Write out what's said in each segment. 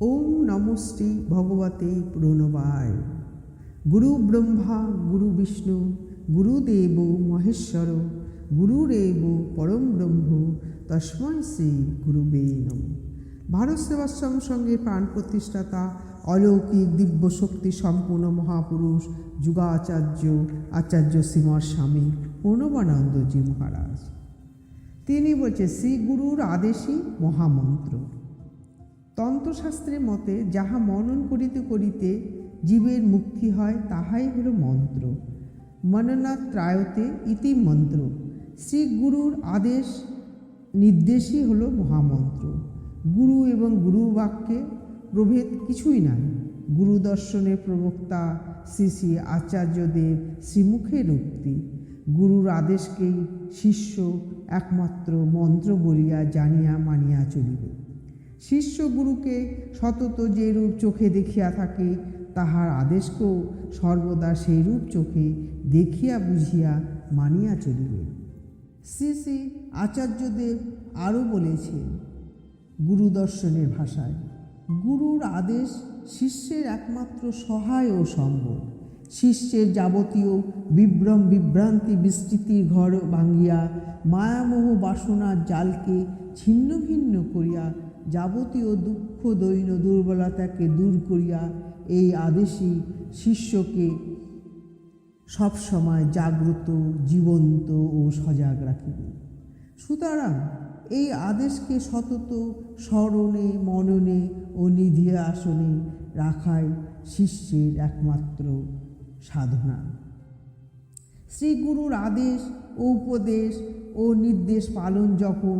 ওম নমস্তে ভগবতে প্রণবায়। গুরু ব্রহ্মা, গুরু বিষ্ণু গুরুদেব মহেশ্বর গুরুরেব পরম ব্রহ্ম, তস্মৈ শ্রী গুরুবে নম। ভারত সেবাশ্রম সঙ্গে প্রাণ প্রতিষ্ঠাতা, অলৌকিক দিব্য শক্তি সম্পূর্ণ মহাপুরুষ, যুগাচার্য, আচার্য শ্রীমর স্বামী প্রণবানন্দজি মহারাজ। তিনি বলছে, শ্রী গুরুর আদেশই মহামন্ত্র। তন্ত্রশাস্ত্রের মতে, যাহা মনন করিতে করিতে জীবের মুক্তি হয়, তাহাই হল মন্ত্র। মননাত্রায়তে ইতি মন্ত্র। শ্রী গুরুর আদেশ নির্দেশই হল মহামন্ত্র। গুরু এবং গুরু বাক্যে প্রভেদ কিছুই নাই। গুরু দর্শনের প্রবক্তা শ্রী শ্রী আচার্যদেব শ্রীমুখের উক্তি গুরুর আদেশকেই শিষ্য একমাত্র মন্ত্র বলিয়া জানিয়া মানিয়া চলিবে। শিষ্য গুরুকে সতত যে রূপ চোখে দেখিয়া থাকে, তাহার আদেশকেও সর্বদা সেই রূপ চোখে দেখিয়া বুঝিয়া মানিয়া চলিবে শ্রী শ্রী আচার্যদেব আরও বলেছেন গুরু দর্শনের ভাষায়, গুরুর আদেশ শিষ্যের একমাত্র সহায় ও সম্বল। শিষ্যের যাবতীয় বিভ্রম বিভ্রান্তি বিস্তৃতির ঘর ভাঙ্গিয়া, মায়ামোহ বাসনার জালকে ছিন্ন ভিন্ন করিয়া যাবতীয় দুঃখ, দৈন দুর্বলতাকে দূর করিয়া এই আদেশই শিষ্যকে সবসময় জাগ্রত, জীবন্ত ও সজাগ রাখিবে। সুতরাং এই আদেশকে সতত স্মরণে, মননে ও নিধি আসনে রাখাই শিষ্যের একমাত্র সাধনা। শ্রীগুরুর আদেশ ও উপদেশ ও নির্দেশ পালন যখন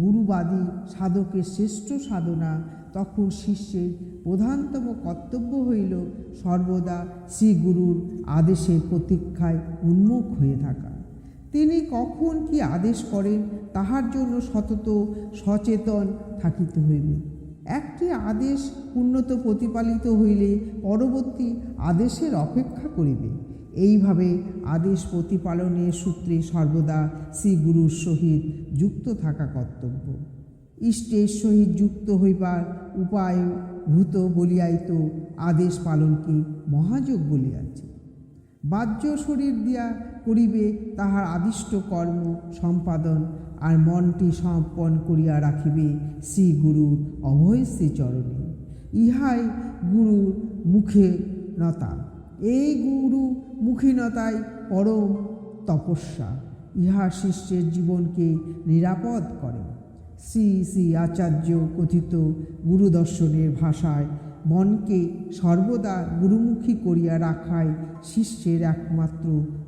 গুরুবাদী সাধকের শ্রেষ্ঠ সাধনা, তখন শিষ্যের প্রধানতম কর্তব্য হইল সর্বদা শ্রীগুরুর আদেশের প্রতীক্ষায় উন্মুখ হয়ে থাকা। তিনি কখন কি আদেশ করেন, তাহার জন্য সতত সচেতন থাকিতে হইবে। একটি আদেশ উন্নত প্রতিপালিত হইলে পরবর্তী আদেশের অপেক্ষা করিবে। এইভাবে আদেশ প্রতিপালনের সূত্রে সর্বদা শ্রীগুরুর সহিত যুক্ত থাকা কর্তব্য। ইষ্টের সহিত যুক্ত হইবার উপায় ভূত বলিয়াই তো আদেশ পালনকে মহাযোগ বলিয়াছে। বাহ্য শরীর দিয়া করিবে তাহার আদিষ্ট কর্ম, সম্পাদন আর মনটি সমর্পণ করিয়া রাখিবে শ্রী গুরুর অভয় শ্রীচরণে ইহাই গুরুর মুখে নতা। এই গুরু মুখীনতাই পরম তপস্যা ইহা শিষ্যের জীবনকে নিরাপদ করে। শ্রী শ্রী আচার্য কথিত গুরুদর্শনের ভাষায় মনকে সর্বদা গুরুমুখী করিয়া রাখায় শিষ্যের একমাত্র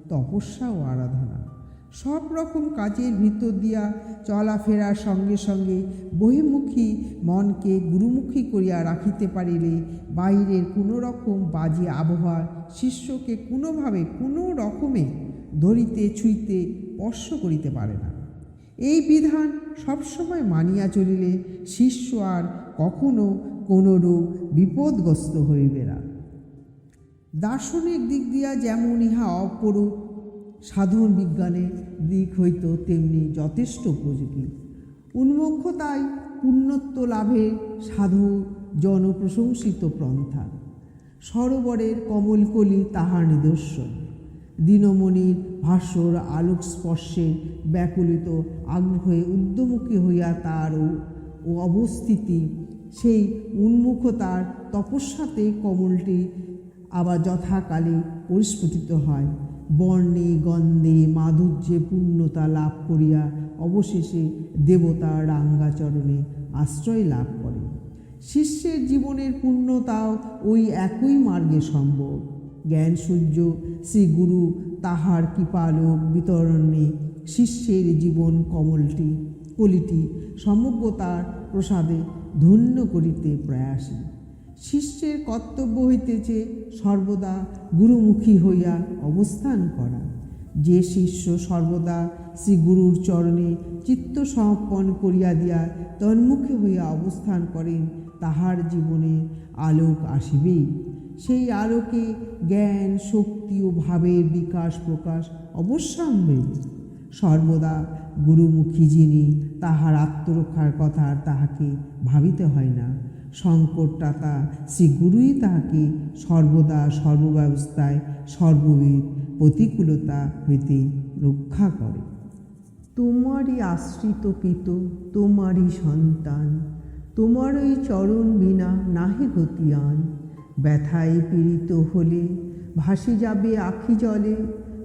তপস্যা ও আরাধনা। সব রকম কাজের ভিতর দিয়া চলাফেরার সঙ্গে সঙ্গে বহির্মুখী মনকে গুরুমুখী করিয়া রাখিতে পারিলে বাইরের কোনো রকম বাজে আবহাওয়া শিষ্যকে কোনোভাবে কোনো রকমে ধরিতে ছুঁইতে স্পর্শ করিতে পারে না। এই বিধান সবসময় মানিয়া চলিলে শিষ্য আর কখনো কোনো রূপ বিপদগ্রস্ত হইবে না। দার্শনিক দিক দিয়া যেমন ইহা অপরূপ সাধন বিজ্ঞানের দিক হইত তেমনি যথেষ্ট উপযোগী। উন্মুক্ষতায় পুণ্যত্ব লাভে সাধু জনপ্রশংসিত পন্থা। সরোবরের কমলকলি তাহার নিদর্শন। দীনমণির ভাস্বর আলোক স্পর্শে ব্যাকুলিত আগ্রহে উদ্যমুখী হইয়া তার ও অবস্থিতি, সেই উন্মুখতার তপস্যাতে কমলটি আবার যথাকালে পরিস্ফুটিত হয়। বর্ণে, গন্ধে, মাধুর্যে পূর্ণতা লাভ করিয়া অবশেষে দেবতার রাঙ্গাচরণে আশ্রয় লাভ করে। শিষ্যের জীবনের পূর্ণতাও ওই একই মার্গে সম্ভব। জ্ঞান সূর্য শ্রী গুরু তাহার কৃপালোক বিতরণে শিষ্যের জীবন কমলটি, কলিটি, সমগ্র তার প্রসাদে ধন্য করিতে প্রয়াসী। শিষ্যের কর্তব্য হইতেছে সর্বদা গুরুমুখী হইয়া অবস্থান করা। যে শিষ্য সর্বদা শ্রী গুরুর চরণে চিত্ত সমর্পণ করিয়া দিয়া তন্মুখী হইয়া অবস্থান করেন, তাহার জীবনে আলোক আসিবেই সেই আলোকে জ্ঞান, শক্তি ও ভাবের বিকাশ প্রকাশ অবশ্যম্ভাবী। সর্বদা গুরুমুখী যিনি, তাহার আত্মরক্ষার কথা তাহাকে ভাবিতে হয় না। সংকটটাতা শ্রী গুরুই তাহাকে সর্বদা সর্বব্যবস্থায়, সর্ববিধ প্রতিকূলতা হইতে রক্ষা করে। তোমারই আশ্রিত পিত, তোমারই সন্তান, তোমারই চরণ বিনা নাহি গতিয়ান। ব্যথায় পীড়িত হলে, ভাসি যাবে আখি জলে,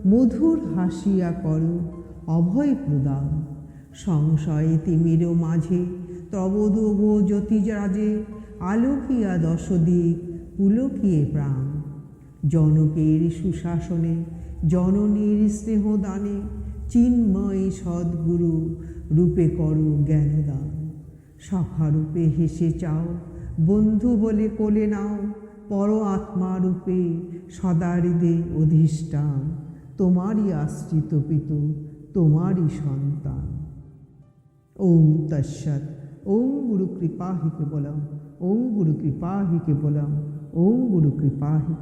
মধুর হাসিয়া করো, অভয় প্রদান। সংশয়ে তিমির মাঝে তবদব জ্যোতিরাজে আলোকিয়া দশদিক পুলকিয়ে প্রাণ। জনকের সুশাসনে, জননীর স্নেহদানে চিন্ময় সদ্গুরু রূপে করো জ্ঞানদান। সখারূপে হেসে চাও, বন্ধু বলে কোলে নাও, পর আত্মারূপে সদারিদে অধিষ্ঠান। তোমারই আশ্রিত পিত, তোমারই সন্তান। ওম তৎসৎ, ওম গুরু কৃপা হি কেবলম ওম গুরু কৃপা হি ওম গুরু কৃপা হি